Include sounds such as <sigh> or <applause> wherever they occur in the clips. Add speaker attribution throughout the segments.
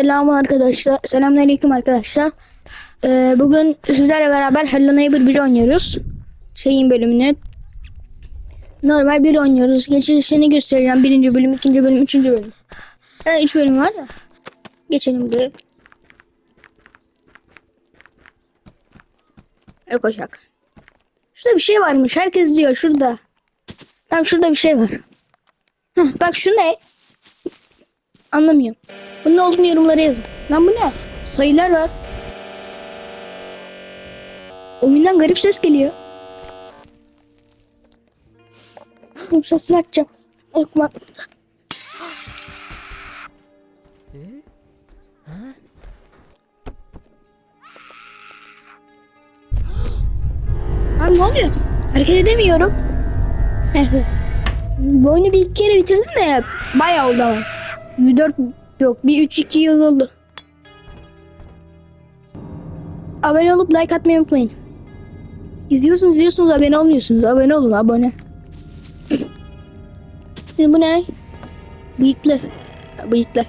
Speaker 1: Selam arkadaşlar. Selamünaleyküm arkadaşlar. Ee, bugün sizlerle beraber Hello Neighbor 1 oynuyoruz. Şeyin bölümünü. Normal bir oynuyoruz. Geçişini göstereceğim. Birinci bölüm, ikinci bölüm, üçüncü bölüm. Yani üç bölüm var da. Geçelim buraya. Yok ocak. Şurada bir şey varmış. Herkes diyor şurada. Tam şurada bir şey var. Heh, bak şu ne? Anlamıyorum. Bunun ne olduğunu yorumlara yazın. Lan bu ne? Sayılar var. Oyundan garip ses geliyor. Dur sesini açacağım. Okma. Lan ne oluyor? Hareket edemiyorum. Bu oyunu bir kere bitirdim de bayağı oldu ama. Bir dört yok bir üç iki yıl oldu. Abone olup like atmayı unutmayın. İzliyorsunuz izliyorsunuz abone olmuyorsunuz. Abone olun abone. <clears throat> Şimdi bu ne? Bıyıklı. Bıyıklı.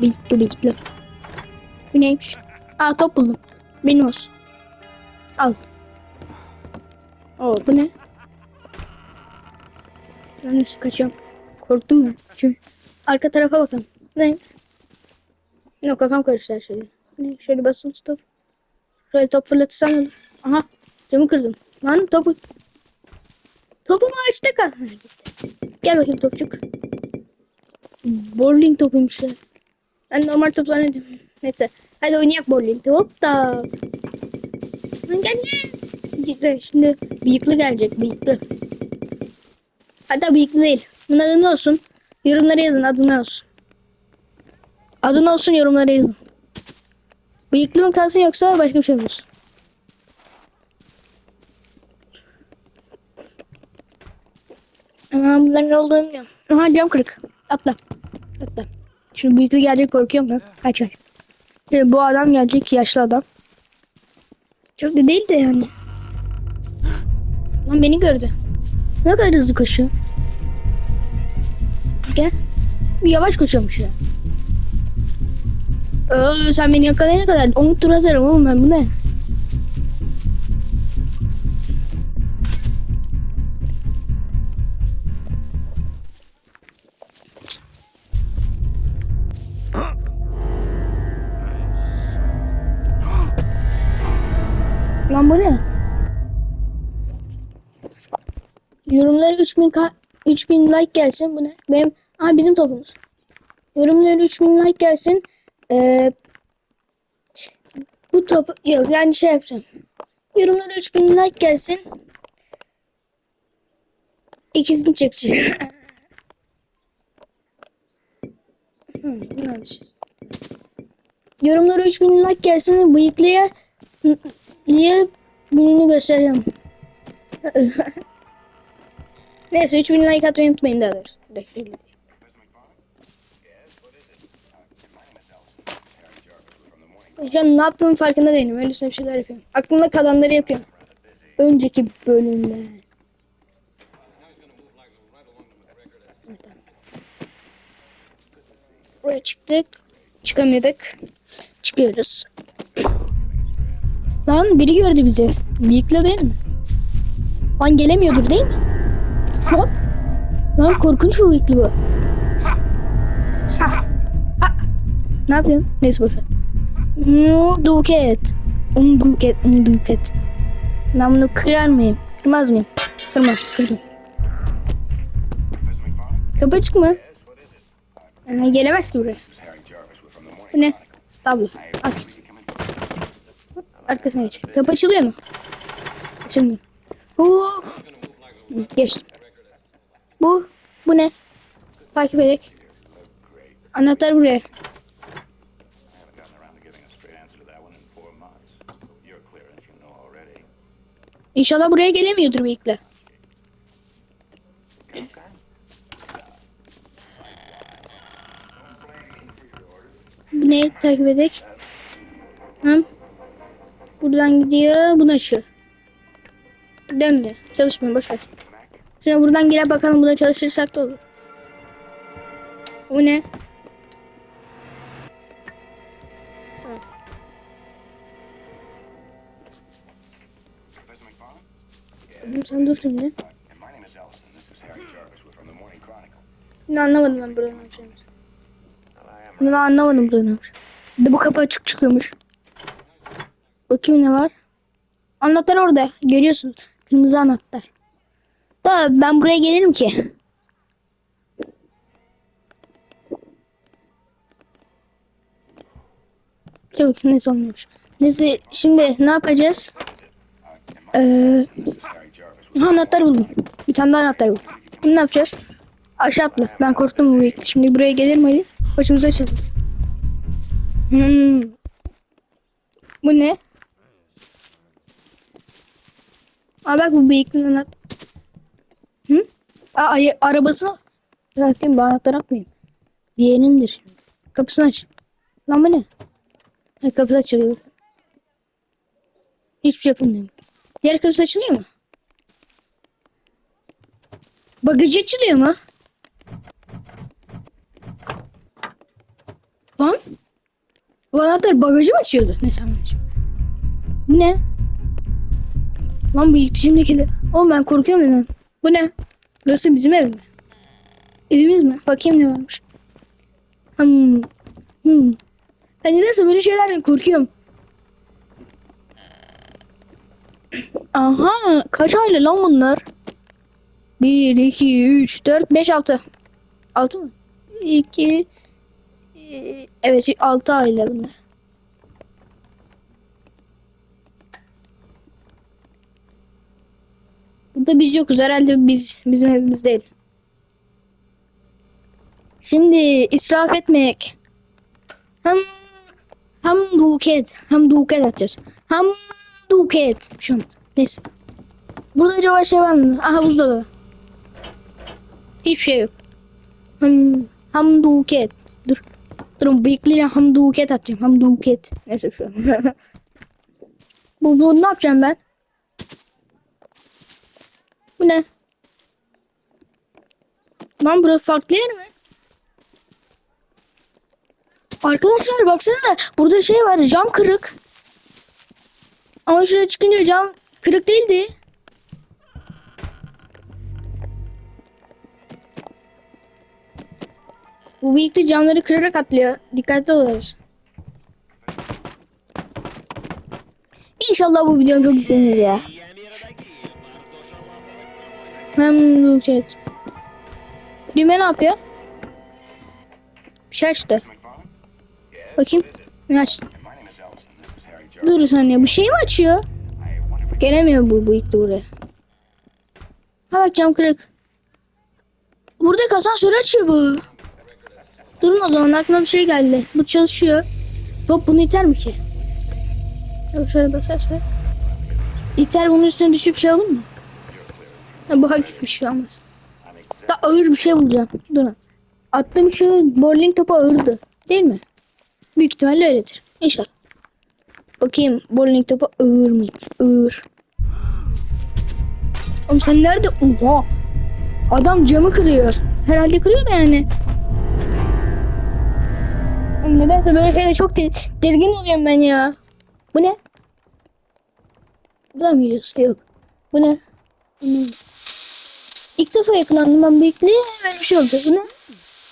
Speaker 1: Bıyıklı bıyıklı. Bu neymiş? Aa top buldum. Benim olsun. Al. Oo bu ne? Ben nasıl kaçıyorum? Korktum ben. Şimdi arka tarafa bakalım. Ne? Yok kafam karıştı her şeyle. Ne? Şöyle basılı stop. Şöyle top fırlatırsam olur. Aha. Camı kırdım. Lan topu. Topum ağaçta kal. Gel bakayım topçuk. Bowling topuymuş ya. Ben normal top zannettim. Neyse. Hadi oynayak bowling. Hop da. Gel gel. Şimdi bıyıklı gelecek. Bıyıklı. Hatta bıyıklı değil. Bunun adı olsun? Yorumlara yazın adı ne olsun. Adı olsun yorumlara yazın. Bıyıklı mı kalsın yoksa başka bir şey mi olsun? Ama bunların ne olduğunu bilmiyorum. Aha cam kırık. Atla. Atla. Şimdi bıyıklı gelecek korkuyorum ben. Kaç kaç. Şimdi bu adam gelecek yaşlı adam. Çok da değil de yani. Lan beni gördü. Ne kadar hızlı koşuyor. Bir yavaş koşuyormuş ya. Ee, sen beni yakalayana kadar 10 tur atarım oğlum ben bu ne? Lan bu ne? Yorumlara 3000 ka 3000 like gelsin bu ne? Benim Aa bizim topumuz. Yorumlara 3000 like gelsin. Ee, bu top yok yani şey yapacağım. Yorumlara 3000 like gelsin. İkisini çekeceğim. <laughs> hmm. Yorumlara 3000 like gelsin bıyıklıya niye bunu göstereceğim. <laughs> Neyse 3000 like atmayı unutmayın daha doğrusu. Direkt öyle değil. Şu an ne yaptığımın farkında değilim. Öylesine bir şeyler yapıyorum. Aklımda kalanları yapıyorum. Önceki bölümde. Buraya çıktık. Çıkamıyorduk. Çıkıyoruz. Lan biri gördü bizi. Bıyıklı değil mi? Lan gelemiyordur değil mi? Hop. Lan korkunç bu bıyıklı bu. Ne yapıyorsun? Neyse boşver. Un duket, un duket. Ben bunu kırar mıyım? Kırmaz mıyım? Kırmam, kırdım. Kapı açık mı? Ee, gelemez ki buraya. Bu ne? Tablo. Arkası. Arkasına geç. Kapı açılıyor mu? Açılmıyor. Hı, Geçtim. Bu. Bu ne? Takip edelim. Anahtar buraya. İnşallah buraya gelemiyordur bıyıklı. Bu neyi takip edek? Hı? Buradan gidiyor. Buna şu. Döndü. Çalışmıyor. Boş ver. Şimdi buradan girip bakalım buna çalışırsak da olur. Bu ne? Sen dur şimdi. Yine anlamadım ben buranın
Speaker 2: am
Speaker 1: Bunu anlamadım buranın açığını. Bir de bu kapı açık çıkıyormuş. Bakayım ne var. Anahtar orada. Görüyorsun. Kırmızı anahtar. Da ben buraya gelirim ki. Yok neyse olmuyormuş. Neyse şimdi ne yapacağız? Ee, anahtar buldum. Bir tane daha anahtar buldum. Bunu ne yapacağız? Aşağı atla. Ben korktum bu büyük. Şimdi buraya gelir mi Ali? Başımıza açalım. Hmm. Bu ne? Aa bak bu bıyıklı anahtar. Hı? Aa ay- arabası. Bırakayım ben anahtar atmayayım. Bir yerindir şimdi. Kapısını aç. Lan bu ne? Ha, kapısı açılıyor. Hiçbir şey yapamıyorum. Diğer kapısı açılıyor mu? Bagajı açılıyor mu? Lan? Bu anahtar bagajı mı açıyordu? Neyse anlayacağım. Bu ne? Lan bu ilk şimdiki Oğlum ben korkuyorum neden? Bu ne? Burası bizim ev mi? Evimiz mi? Bakayım ne varmış. Hmm. Hmm. Ben nedense böyle şeylerden korkuyorum. Aha kaç aile lan bunlar? 1, 2, 3, 4, 5, 6. 6 mı? 2, e, evet 6 aile bunlar. Burada biz yokuz herhalde biz bizim evimiz değil. Şimdi israf etmek. Hem hem duket hem duket atacağız. Hem duket. Olmadı. Neyse. Burada acaba şey var mı? Aha buzdolabı. Hiçbir şey yok. Hem hem duket. Dur. Durun bıyıklıyla hem duket atacağım. Hem duket. Neyse şu an. <laughs> bu, bu ne yapacağım ben? Bu ne? Lan burası farklı yer mi? Arkadaşlar baksanıza burada şey var cam kırık. Ama şuraya çıkınca cam kırık değildi. Bu bıyıklı camları kırarak atlıyor. Dikkatli oluruz. İnşallah bu videom çok izlenir ya. Hem Luket. Düğme ne yapıyor? Bir şey açtı. Bakayım. Ne açtı? Dur saniye. Bu şey mi açıyor? Gelemiyor bu bıyıklı buraya. Ha bak cam kırık. Burada asansör açıyor bu. Durun o zaman aklıma bir şey geldi. Bu çalışıyor. Top bunu iter mi ki? Yok şöyle basarsa. İter bunun üstüne düşüp şey olur mu? Ha, bu hafif bir şey olmaz. Da ağır bir şey bulacağım. Durun. Attığım şu bowling topu ağırdı. Değil mi? Büyük ihtimalle öyledir. İnşallah. Bakayım bowling topu ağır mıymış? Ağır. Oğlum sen nerede? Oha. Adam camı kırıyor. Herhalde kırıyor da yani. Oğlum nedense böyle şeyde çok tedirgin oluyorum ben ya. Bu ne? Buradan mı gidiyorsun? Yok. Bu ne? İlk defa yakalandım ben bekle böyle bir şey oldu. Bu ne?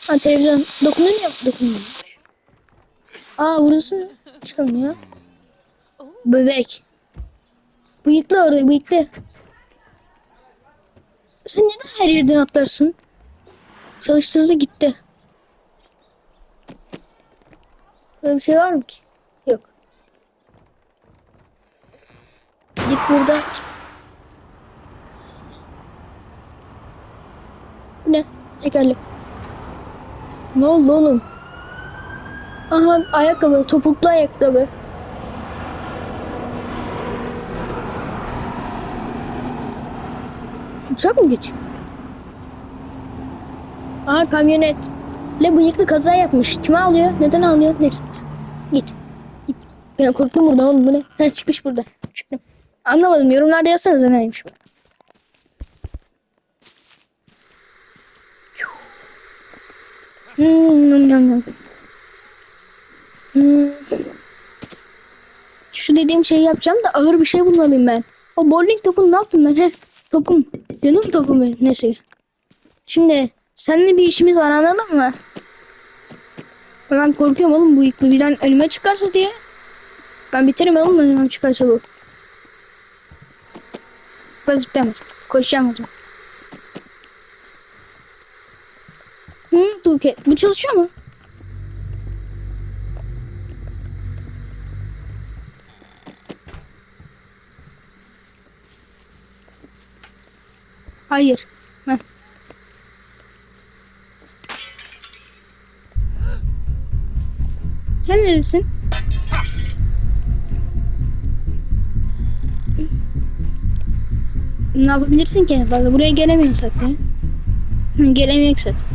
Speaker 1: Ha televizyon dokunuyor mu? Dokunmuyormuş. Aa burası çıkamıyor. Bebek. Bıyıklı orada bıyıklı. Sen neden her yerden atlarsın? Çalıştırdı gitti. Böyle bir şey var mı ki? Yok. Git buradan. Ne? Tekerlek. Ne oldu oğlum? Aha ayakkabı, topuklu ayakkabı. Uçak mı geçiyor? Aha kamyonet. Le bıyıklı kaza yapmış. Kime alıyor? Neden alıyor? Neyse. Git. Git. Ben korktum burada oğlum bu ne? Ha, çıkış burada. Çıktım. Anlamadım. Yorumlarda yazsanıza neymiş bu. Hmm, yum, yum, yum. Hmm. Şu dediğim şeyi yapacağım da ağır bir şey bulmalıyım ben. O bowling topunu ne yaptım ben? Heh, topum. Canım topum benim. Neyse. Şimdi seninle bir işimiz var anladın mı? Ben korkuyorum oğlum bu yıklı bir an önüme çıkarsa diye. Ben biterim oğlum önüme çıkarsa bu. Ben zıplayamaz. Koşacağım o zaman. Hı, Tuğke. Bu çalışıyor mu? Hayır. Heh. Sen neredesin? Ne yapabilirsin ki? Valla buraya gelemiyorsun zaten. Hı, Gelemiyoruz zaten.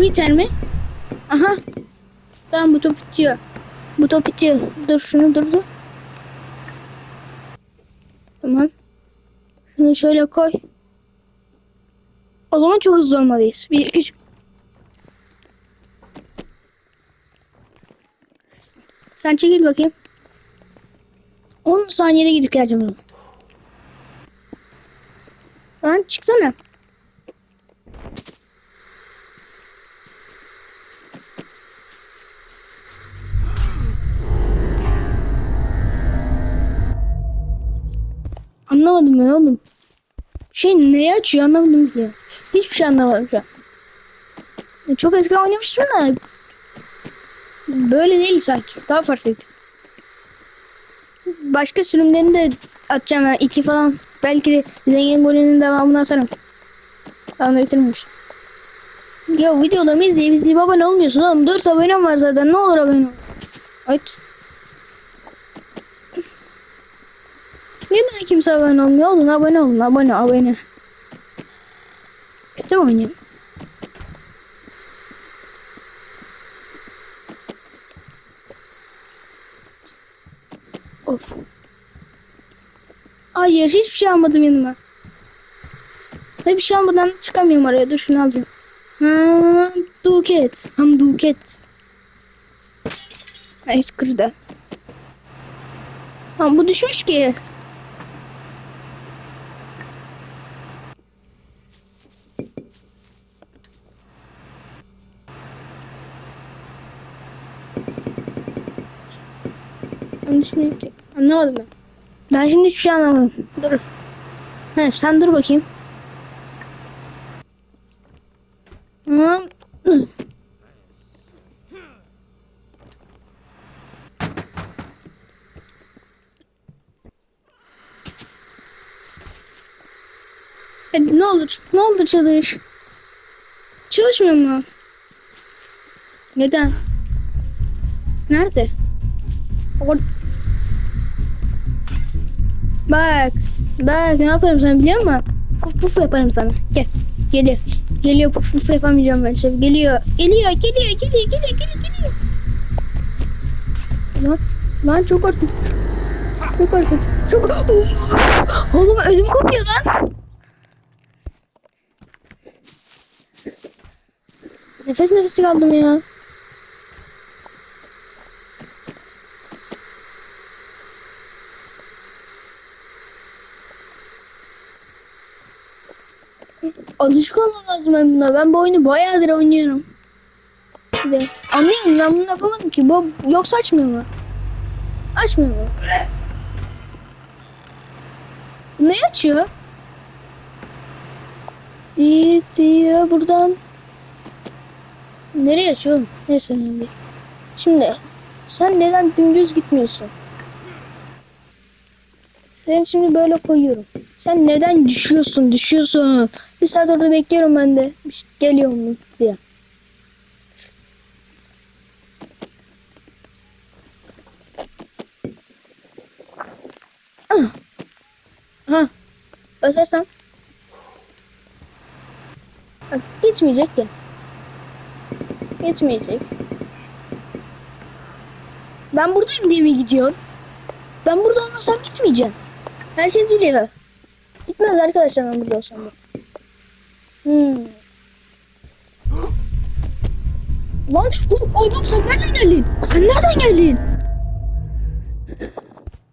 Speaker 1: Bu iter mi? Aha. Tamam bu top itiyor. Bu top itiyor. Dur şunu dur dur. Tamam. Şunu şöyle koy. O zaman çok hızlı olmalıyız. 1, 2, 3. Sen çekil bakayım. 10 saniyede gidip geleceğim. Lan çıksana. Şey neyi açıyor anlamadım ki. Hiçbir şey anlamadım şu an. Ya Çok eski oynamıştım da böyle değil sanki. Daha farklıydı. Başka sürümlerini de atacağım ya. iki falan. Belki de zengin golünün devamını atarım. Ben bitirmemiştim. Ya videolarımı izleyip izleyip abone olmuyorsun oğlum. 4 abonem var zaten. Ne olur abone ol. Evet. Neden kimse abone olmuyor? Olun abone olun. Abone abone. Mü oynayalım? Of. Hayır hiçbir şey almadım yanıma. Hiçbir şey almadan çıkamıyorum araya. Dur şunu alacağım. Ha, duket. Ham duket. Ay kırdı. Ha bu düşmüş ki. Ki. Anlamadım ben. Ben şimdi hiçbir şey anlamadım. Dur. He, sen dur bakayım. Hadi ne olur, ne olur çalış. Çalışmıyor mu? Neden? Nerede? Or Bak. Bak ne yaparım sana biliyor musun? Puf puf yaparım sana. Gel. Geliyor. Geliyor puf puf yapamayacağım ben şimdi. Geliyor. Geliyor. Geliyor. Geliyor. Geliyor. Geliyor. Geliyor. Lan. Lan çok korkunç. Çok korkunç. Çok Oğlum ödüm kopuyor lan. Nefes nefesi kaldım ya. Alışık olmam lazım ben buna. Ben bu oyunu bayağıdır oynuyorum. De anlayayım ben bunu yapamadım ki. Bu yoksa açmıyor mu? Açmıyor mu? Ne açıyor? Gidiyor buradan. Nereye açıyor oğlum? Neyse önemli. Şimdi sen neden dümdüz gitmiyorsun? Seni şimdi böyle koyuyorum. Sen neden düşüyorsun, düşüyorsun? Bir saat orada bekliyorum ben de. İşte geliyor mu diye. Ah. Ha. Basarsam. Bak, Gitmeyecek ki. Gitmeyecek. Ben buradayım diye mi gidiyorsun? Ben burada olmasam gitmeyeceğim. Herkes biliyor. Gitmez arkadaşlar ben burada olsam da. Hmm. Lan oğlum, oğlum sen nereden geldin? Sen nereden geldin?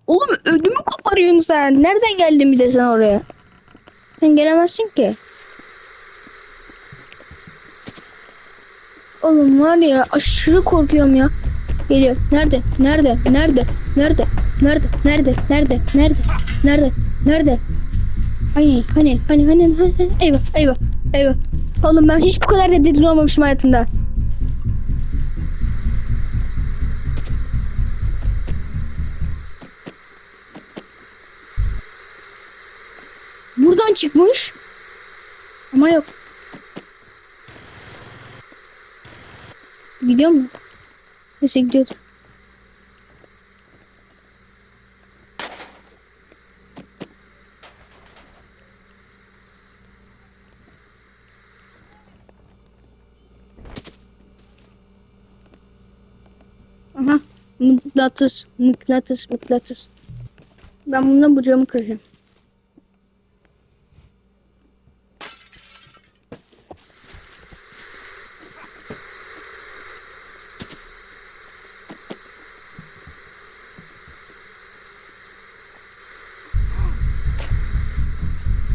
Speaker 1: Oğlum ödümü koparıyorsun sen. Nereden geldin bir de sen oraya? Sen gelemezsin ki. Oğlum var ya aşırı korkuyorum ya. Geliyor. Nerede? Nerede? Nerede? Nerede? Nerede? Nerede? Nerede? Nerede? Nerede? Nerede? Hani hani hani hani hani eyvah eyvah eyvah. Oğlum ben hiç bu kadar tedirgin olmamışım hayatımda. Buradan çıkmış. Ama yok. Gidiyor mu? Neyse gidiyordu. Aha. Mıknatıs. Mıknatıs. Mıknatıs. Ben bununla bu camı kıracağım.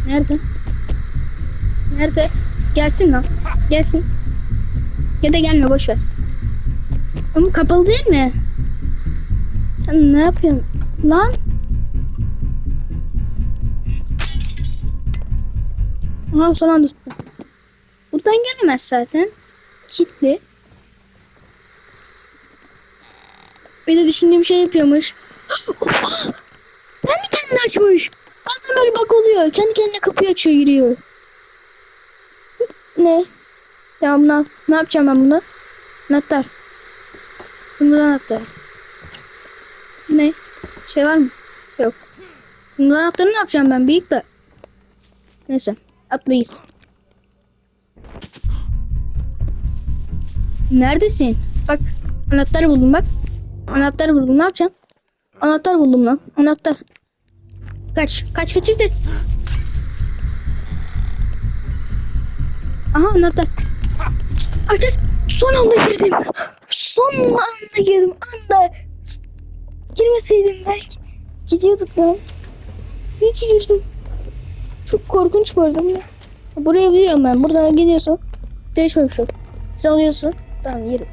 Speaker 1: Nerede? Nerede? Gelsin lan. Gelsin. Ya da gelme boş ver. Ama kapalı değil mi? Sen ne yapıyorsun? Lan. Aha son anda tuttum. Buradan gelemez zaten. Kitli. Bir de düşündüğüm şey yapıyormuş. <gasps> Kendi kendine açmış. Bazen böyle bak oluyor. Kendi kendine kapıyı açıyor giriyor. Ne? Ya bunu ne yapacağım ben bunu? Anahtar. Bundan anahtar. Ne? Şey var mı? Yok. Bundan anahtarı ne yapacağım ben? Büyük de. Neyse. Atlayız. Neredesin? Bak. Anahtarı buldum bak. Anahtarı buldum. Ne yapacaksın? Anahtar buldum lan. Anahtar. Kaç kaç kaç. Aha anahtar. Arkadaş son anda girdim. Son anda girdim. Anda. Girmeseydim belki gidiyorduk lan. İyi ki girdim. Çok korkunç bu arada. bu. Burayı biliyorum ben. Buradan gidiyorsun. Değişmemiş ol. Sen alıyorsun. Tamam yerim.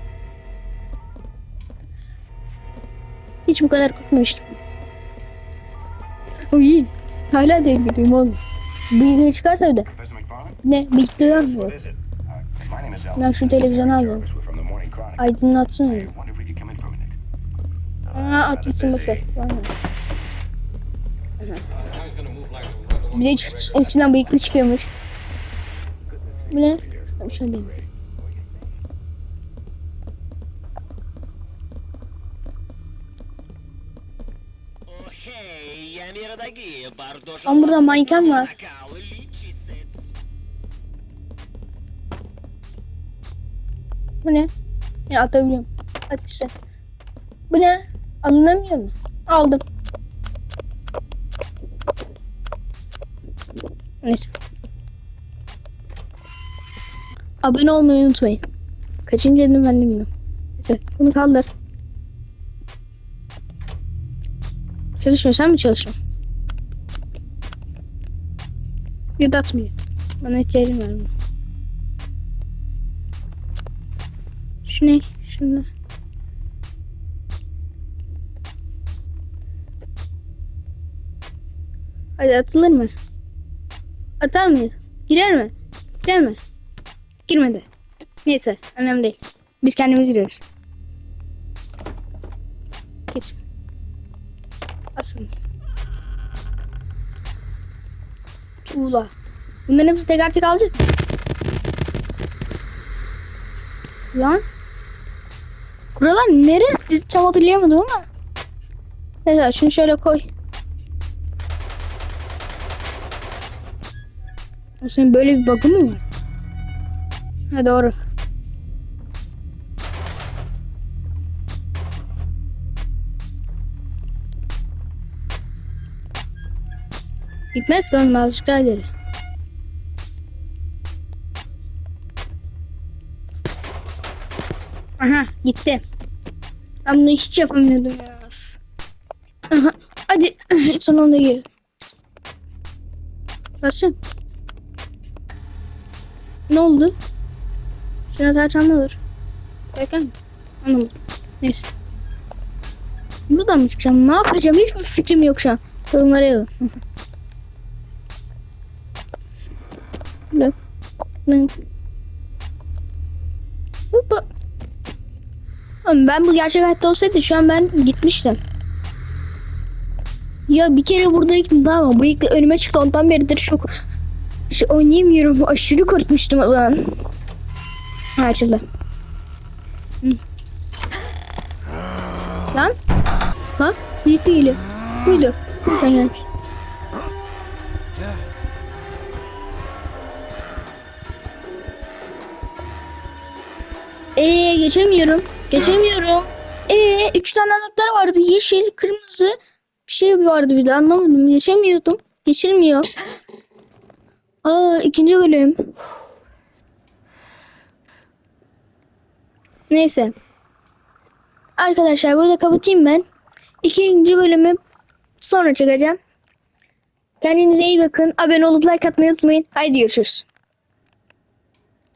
Speaker 1: Hiç bu kadar korkmamıştım. Uy. Hala değil gideyim oğlum. Bilgi çıkarsa bir de. Ne? Mi?
Speaker 2: What is it? Uh.
Speaker 1: Ben şu televizyonu alayım. Aydınlatsın onu. Ha at gitsin boşver. Bir de üstünden bıyıklı çıkıyormuş. Bu ne?
Speaker 3: Şöyle değilmiş.
Speaker 1: Ama burada manken var. Bu ne? Ya atabiliyorum. At işte. Bu ne? Alınamıyor mu? Aldım. Neyse. Abone olmayı unutmayın. Kaçıncı dedim ben bilmiyorum. Neyse bunu kaldır. Çalışmıyor sen mi çalışıyorsun? Ya da atmıyor. Bana ihtiyacım var bunun. Şu ne? Şunu. Hadi atılır mı? Atar mıyız? Girer mi? Girer mi? Girmedi. Neyse önemli değil. Biz kendimiz giriyoruz. Gir. Asın. Tuğla. Bunların hepsi teker teker alacak. Lan. Buralar neresi? Tam hatırlayamadım ama. Neyse şunu şöyle koy. Senin böyle bir bug'ın mı var? Ha doğru. Gitmez dönme azıcık daha ileri. Aha gitti. Ben bunu hiç yapamıyordum ya. Aha, hadi <clears throat> sonunda gir. Basın. Ne oldu? Tarçan ne olur? Bakın. Anlamadım. Neyse. Buradan mı çıkacağım? Ne yapacağım? Hiçbir fikrim yok şu an. Sorunlara yazın. <laughs> Ben bu gerçek hayatta olsaydı şu an ben gitmiştim. Ya bir kere buradaydım tamam mı? Bu ilk önüme çıktı ondan beridir çok şey oynayamıyorum. Aşırı korkmuştum o zaman. Açıldı. Lan. Ha? Büyük değil. Buydu. Buradan gelmiş. Ee geçemiyorum. Geçemiyorum. Ee üç tane anahtar vardı. Yeşil, kırmızı bir şey vardı bir de anlamadım. Geçemiyordum. Geçilmiyor. Aa ikinci bölüm. Neyse. Arkadaşlar burada kapatayım ben. İkinci bölümü sonra çekeceğim. Kendinize iyi bakın. Abone olup like atmayı unutmayın. Haydi görüşürüz.